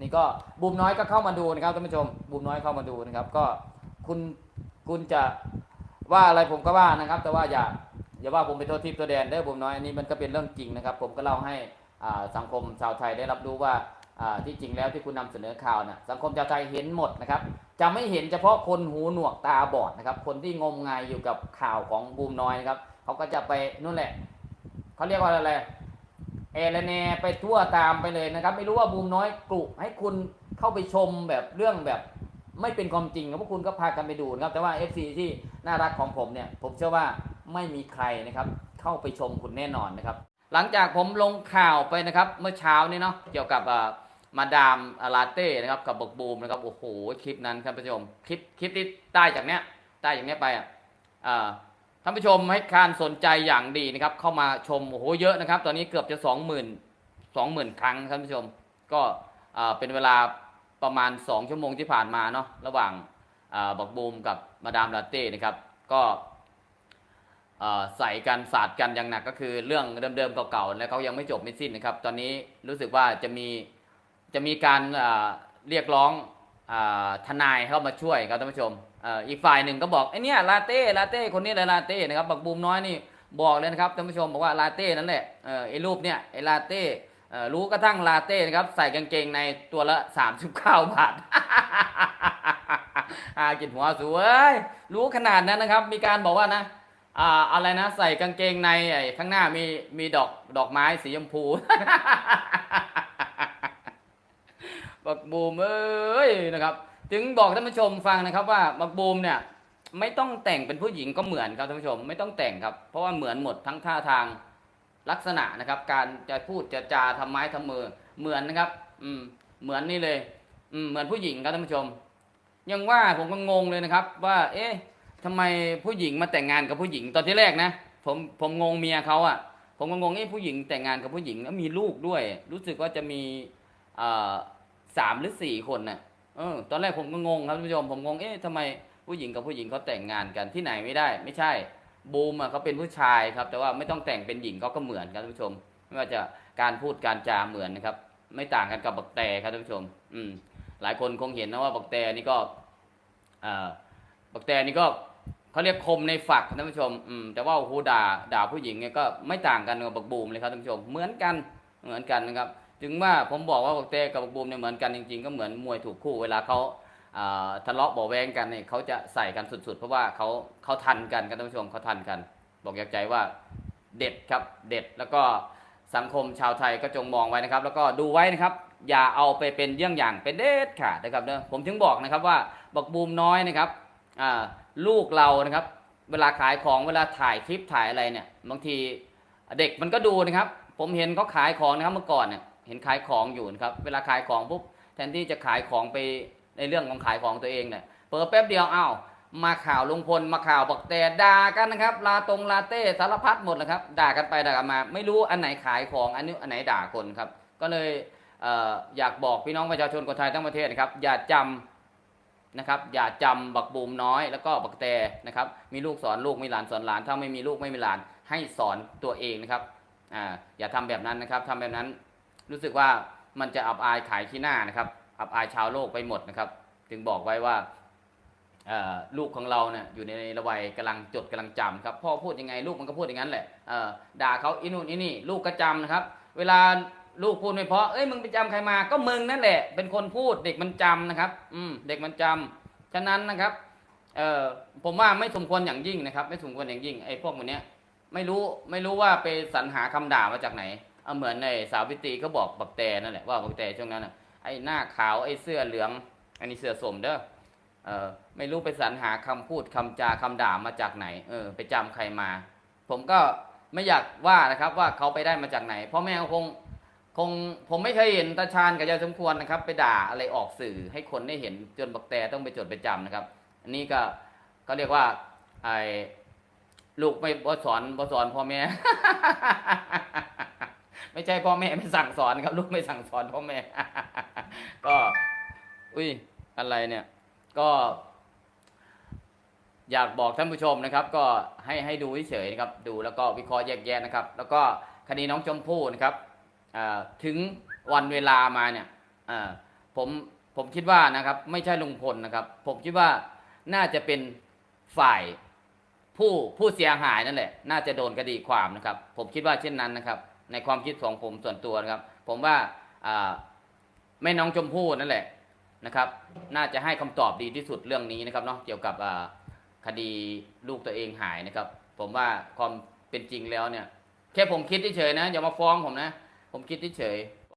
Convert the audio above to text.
นี่ก็บูมน้อยก็เข้ามาดูนะครับท่านผู้ชมบูมน้อยเข้ามาดูนะครับ ก็คุณคุณจะว่าอะไรผมก็ว่านะครับ แต่ว่าอย่าอย่าว่าผมเป็นตัวทิพย์ตัวแดนเด้อบูมน้อยอันนี้มันก็เป็นเรื่องจริงนะครับ ผมก็เล่าให้สังคมชาวไทยได้รับรู้ว่าที่จริงแล้วที่คุณนำเสนอข่าวน่ะสังคมชาวไทยเห็นหมดนะครับ จะไม่เห็นเฉพาะคนหูหนวกตาบอดนะครับ คนที่งมงายอยู่กับข่าวของบูมน้อยนะครับเขาก็จะไปนู่นแหละเขาเรียกว่าอะไร เอเลเนไปทั่วตามไปเลยนะครับ ไม่รู้ว่าบูมน้อยกลุให้คุณเข้าไปชมแบบเรื่องแบบไม่เป็นความจริงครับพวกคุณก็พากันไปดูนะครับ แต่ว่า FC ที่น่ารักของผมเนี่ย ผมเชื่อว่าไม่มีใครนะครับ เข้าไปชมคุณแน่นอนนะครับ หลังจากผมลงข่าวไปนะครับ เมื่อเช้านี้เนาะเกี่ยวกับอ่ามาดามลาเต้นะครับกับบกบูมนะครับโอ้โหคลิปนั้นครับท่านผู้ชมคลิปคลิปที่ใต้จากเนี้ยใต้จากเนี้ยไปอะาท่านผู้ชมให้การสนใจอย่างดีนะครับ เข้ามาชมโอ้โหเยอะนะครับ ตอนนี้เกือบจะสองหมื่นสองหมื่นครั้งท่านผู้ชม ก็เป็นเวลาประมาณ 2 ชั่วโมงที่ผ่านมาเนาะระหว่างาบักบูมกับมาดามลาเต้นะครับ ก็ใส่กันสาดกันอย่างหนักก็คือเรื่องเดิมๆเก่าๆแล้วเขายังไม่จบไม่สิ้นนะครับ ตอนนี้รู้สึกว่าจะมีจะมีการอ่าเรียกร้องอทนายเข้ามาช่วยครับท่านผู้ชม อีกฝ่ายหนึ่งก็บอกไอ้เนี่ยลาเต้ลาเต้คนนี้เลยลาเต้นะครับบักบูมน้อยนี่บอกเลยนะครับท่านผู้ชมบอกว่าลาเต้นั่นแหละไอ้รูปเนี่ยไอ้ลาเต้รู้กระทั่งลาเต้นะครับใส่กางเกงในตัวละ 39 บาทอากินหัวสวยรู้ขนาดนั้นนะครับ มีการบอกว่านะอ่าอะไรนะใส่กางเกงในไอ้ข้างหน้ามีมีดอกดอกไม้สีชมพูบักบูมเอ้ยนะครับ ถึงบอกท่านผู้ชมฟังนะครับว่าบักบูมเนี่ยไม่ต้องแต่งเป็นผู้หญิงก็เหมือนครับท่านผู้ชมไม่ต้องแต่งครับ เพราะว่าเหมือนหมดทั้งท่าทางลักษณะนะครับ การจะพูดจะจาทำไม้ทำมือเหมือนนะครับ อืม เหมือนนี่เลย อืมเหมือนผู้หญิงครับท่านผู้ชม ยังว่าผมก็งงเลยนะครับ ว่า เอ๊ะทำไมผู้หญิงมาแต่งงานกับผู้หญิงตอนที่แรกนะผมผมงงเมียเขาอะผมก็งงเอ๊ะผู้หญิงแต่งงานกับผู้หญิงแล้วมีลูกด้วย รู้สึกว่าจะมีอ่อสามหรือสี่คนน่ะ เออตอนแรกผมก็งงครับท่านผู้ชมผมงงเอ๊ะทำไมผู้หญิงกับผู้หญิงเขาแต่งงานกันที่ไหนไม่ได้ ไม่ใช่บูมอะเขาเป็นผู้ชายครับ แต่ว่าไม่ต้องแต่งเป็นหญิงเขาก็เหมือนครับท่านผู้ชม ไม่ว่าจะการพูดการจาเหมือนนะครับ ไม่ต่างกันกับบักแตครับท่านผู้ชม อืม หลายคนคงเห็นนะว่าบักแตนี่ก็เอ่อบักแตนี่ก็เขาเรียกคมในฝักครับท่านผู้ชม อืม แต่ว่าโอ้โหด่าด่าผู้หญิงเนี่ยก็ไม่ต่างกันกับบักบูมเลยครับท่านผู้ชม เหมือนกันเหมือนกันนะครับ ถึงว่าผมบอกว่าบักเต้กับบักบูมเนี่ยเหมือนกันจริง ๆ ก็เหมือนมวยถูกคู่เวลาเขาทะเลาะเบาะแวงกันเนี่ยเขาจะใส่กันสุด ๆ เพราะว่าเขาเขาทันกันครับท่านผู้ชมเขาทันกัน บอกอยากใจว่าเด็ดครับเด็ดแล้วก็สังคมชาวไทยก็จงมองไว้นะครับ แล้วก็ดูไว้นะครับ อย่าเอาไปเป็นเยี่ยงอย่างเป็นเด็ดขาดนะครับเนอะผมถึงบอกนะครับว่าบักบูมน้อยนะครับลูกเรานะครับ เวลาขายของเวลาถ่ายคลิปถ่ายอะไรเนี่ยบางทีเด็กมันก็ดูนะครับ ผมเห็นเขาขายของนะครับเมื่อก่อนเนี่ย เห็นขายของอยู่นะครับ เวลาขายของปุ๊บแทนที่จะขายของไปในเรื่องของขายของตัวเองเนี่ยเปิดแป๊บเดียวอ้าวมาข่าวลุงพลมาข่าวบอกแต่ด่ากันนะครับ ลาตรงลาเต้สารพัดหมดนะครับ ด่ากันไปด่ากันมา ไม่รู้อันไหนขายของอันนี้อันไหนด่าคนครับ ก็เลยเอออยากบอกพี่น้องประชาชนคนไทยทั้งประเทศนะครับ อย่าจำนะครับอย่าจำบักบูมน้อย แล้วก็บักแต่นะครับ มีลูกสอนลูกมีหลานสอนหลาน ถ้าไม่มีลูกไม่มีหลานให้สอนตัวเองนะครับอ่าอย่าทำแบบนั้นนะครับทำแบบนั้น รู้สึกว่ามันจะอับอายขายขี้หน้านะครับอับอายชาวโลกไปหมดนะครับ จึงบอกไว้ว่าลูกของเราเนี่ยอยู่ในระวัยกำลังจดกำลังจำครับพ่อพูดยังไงลูกมันก็พูดอย่างนั้นแหละด่าเขาอีนู่นอีนี่ลูกก็จำนะครับ เวลาลูกพูดไม่เพราะเอ้ยมึงไปจำใครมาก็มึงนั่นแหละ เป็นคนพูดเด็กมันจำนะครับ อืมเด็กมันจำฉะนั้นนะครับเออผมว่าไม่สมควรอย่างยิ่งนะครับ ไม่สมควรอย่างยิ่งไอ้พวกมันเนี้ยไม่รู้ไม่รู้ว่าไปสรรหาคำด่ามาจากไหน เอาเหมือนในสาวิตรีเขาบอกบักแต่นั่นแหละว่าบักแต่ช่วงนั้นน่ะไอ้หน้าขาวไอ้เสื้อเหลือง อันนี้เสื้อสมเด้อเออไม่รู้ไปสรรหาคำพูดคำจาคำด่ามาจากไหน เออ ไปจำใครมา ผมก็ไม่อยากว่านะครับว่าเขาไปได้มาจากไหนพ่อแม่เขาคงคงผมไม่เคยเห็นตาชาญกับยายสมควรนะครับ ไปด่าอะไรออกสื่อให้คนได้เห็นจนบักแต่ต้องไปจดไปจำนะครับ อันนี้ก็ก็เรียกว่าไอ้ลูกไม่บ่สอนบ่สอนพ่อแม่ ไม่ใช่พ่อแม่ไม่สั่งสอนครับ ลูกไม่สั่งสอนพ่อแม่ ก็ อุ้ยอะไรเนี่ย ก็ อยากบอกท่านผู้ชมนะครับ ก็ให้ให้ดูเฉยๆนะครับ ดูแล้วก็วิเคราะห์แยกแยะนะครับ แล้วก็คดีน้องชมพู่นะครับถึงวันเวลามาเนี่ยผมผมคิดว่านะครับ ไม่ใช่ลุงพลนะครับ ผมคิดว่าน่าจะเป็นฝ่ายผู้ผู้เสียหายนั่นแหละ น่าจะโดนคดีความนะครับ ผมคิดว่าเช่นนั้นนะครับ ในความคิดของผมส่วนตัวนะครับ ผมว่าแม่น้องชมพู่นั่นแหละนะครับ น่าจะให้คำตอบดีที่สุดเรื่องนี้นะครับเนาะเกี่ยวกับคดีลูกตัวเองหายนะครับ ผมว่าความเป็นจริงแล้วเนี่ยแค่ผมคิดเฉยๆนะอย่ามาฟ้องผมนะ ผมคิดเฉย